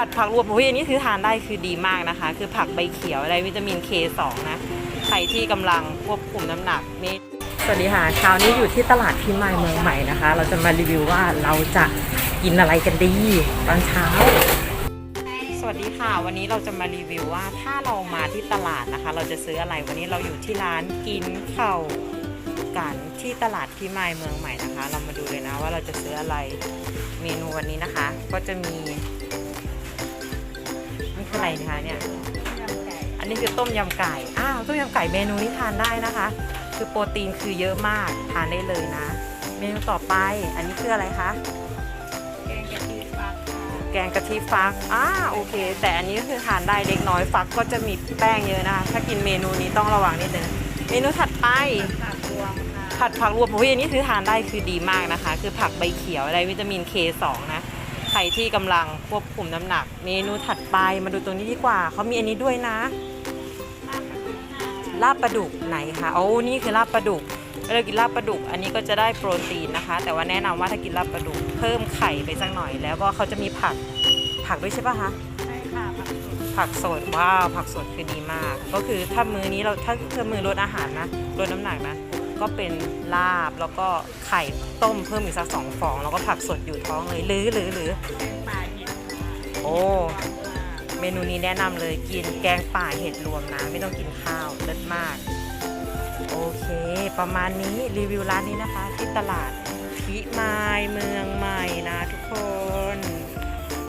ผัดผักรวมโอ้ยอันนี้คือทานได้คือดีมากนะคะ คือผักใบเขียวอะไรวิตามิน K2 นะ ใครที่กำลังควบคุมน้ำหนักนี่สวัสดีค่ะเช้านี้อยู่ที่ตลาดพิมายเมืองใหม่นะคะ เราจะมารีวิวว่าเราจะกินอะไรกันดีตอนเช้า สวัสดีค่ะ วันนี้เราจะมารีวิวว่าถ้าเรามาที่ตลาดนะคะ เราจะซื้ออะไรวันนี้เราอยู่ที่ร้านกินข้าวกันที่ตลาดพิมายเมืองใหม่นะคะ เรามาดูเลยนะว่าเราจะซื้ออะไรเมนูวันนี้นะคะ ก็จะมี นี่คืออะไรนะคะเนี่ย อันนี้คือต้มยำไก่ อ้าว ต้มยำไก่เมนูนี้ทานได้นะคะ คือโปรตีนคือเยอะมาก ทานได้เลยนะ เมนูต่อไป อันนี้คืออะไรคะ แกงกะทิฟักค่ะแกงกะทิฟักอ่าโอเค แต่อันนี้ก็คือทานได้เล็กน้อย ฟักก็จะมีแป้งเยอะนะคะ ถ้ากินเมนูนี้ต้องระวังนิดนึง เมนูถัดไป ผักรวมค่ะผัดผักรวมโอ้ยอันนี้คือทานได้คือดีมากนะคะ คือผักใบเขียวอะไรวิตามิน K2 นะ ใครที่กำลังควบคุมน้ำหนัก เมนูถัดไปมาดูตรงนี้ดีกว่า เขามีอันนี้ด้วยนะ ลาบปลาดุกไหนคะโอ้นี่คือลาบปลาดุกเรากินลาบปลาดุก อันนี้ก็จะได้โปรตีนนะคะ แต่ว่าแนะนำว่าถ้ากินลาบปลาดุกเพิ่มไข่ไปสักหน่อย แล้วก็เขาจะมีผักผักด้วยใช่ปะคะใช่ค่ะผักสดผักสดว้าวผักสดคือดีมาก ก็คือถ้ามื้อนี้เราถ้าเพื่อมือลดอาหารนะลดน้ำหนักนะ ก็เป็นลาบแล้วก็ไข่ต้มเพิ่มอีกสักสองฟอง แล้วก็ผักสดอยู่ท้องเลยหรือหรือหรือแกงปลาเห็ดค่ะโอ้เมนูนี้แนะนำเลยกินแกงป่าเห็ดรวมนะ ไม่ต้องกินข้าวเลิศมาก โอเค ประมาณนี้รีวิวร้านนี้นะคะ ที่ตลาดพิมายเมือง